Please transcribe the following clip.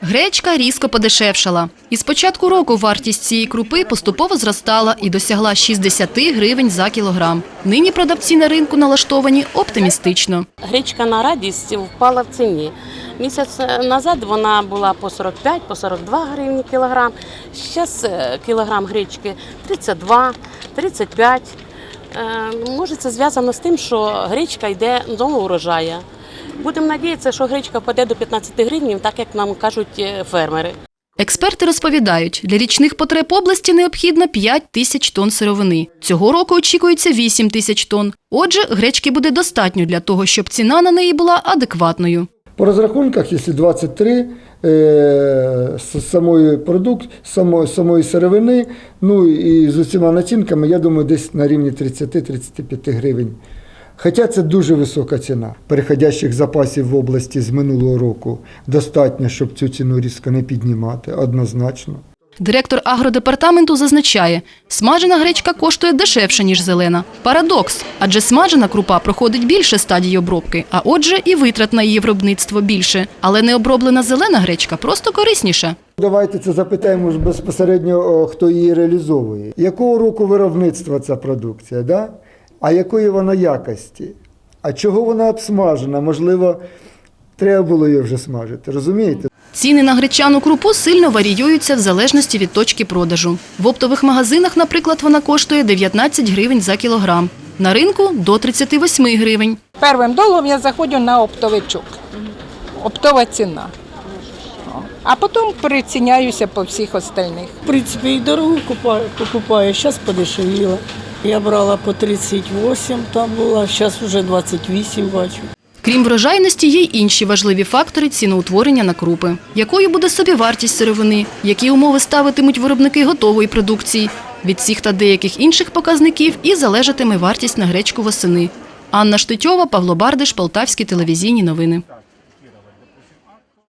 Гречка різко подешевшала. І з початку року вартість цієї крупи поступово зростала і досягла 60 гривень за кілограм. Нині продавці на ринку налаштовані оптимістично. Гречка на радість впала в ціні. Місяць назад вона була по 45, по 42 гривні кілограм. Зараз кілограм гречки 32, 35. Е, Може, це зв'язано з тим, що гречка йде нового урожаю. Будемо надіятися, що гречка впаде до 15 гривень, так як нам кажуть е, фермери. Експерти розповідають, для річних потреб області необхідно 5 тисяч тонн сировини. Цього року очікується 8 тисяч тонн. Отже, гречки буде достатньо для того, щоб ціна на неї була адекватною. По розрахунках, якщо 23 е, самої продукт, самої, самої сировини, ну і з усіма націнками, я думаю, десь на рівні 30-35 гривень. Хоча це дуже висока ціна. Переходящих запасів в області з минулого року достатньо, щоб цю ціну різко не піднімати, однозначно. Директор агродепартаменту зазначає, смажена гречка коштує дешевше, ніж зелена. Парадокс, адже смажена крупа проходить більше стадій обробки, а отже і витрат на її виробництво більше. Але необроблена зелена гречка просто корисніша. Давайте це запитаємо безпосередньо, хто її реалізовує. Якого року виробництва ця продукція, да? А якої вона якості? А чого вона обсмажена? Можливо, треба було її вже смажити, розумієте? Ціни на гречану крупу сильно варіюються в залежності від точки продажу. В оптових магазинах, наприклад, вона коштує 19 гривень за кілограм. На ринку – до 38 гривень. Первим долом я заходжу на оптовичок. Оптова ціна. А потім приціняюся по всіх остальних. В принципі, і дорогу купаю, покупаю, зараз подешевіла. Я брала по 38, там була, зараз вже 28 бачу. Крім врожайності, є й інші важливі фактори ціноутворення на крупи. Якою буде собівартість сировини, які умови ставитимуть виробники готової продукції. Від цих та деяких інших показників і залежатиме вартість на гречку восени. Анна Штитьова, Павло Бардиш, Полтавські телевізійні новини.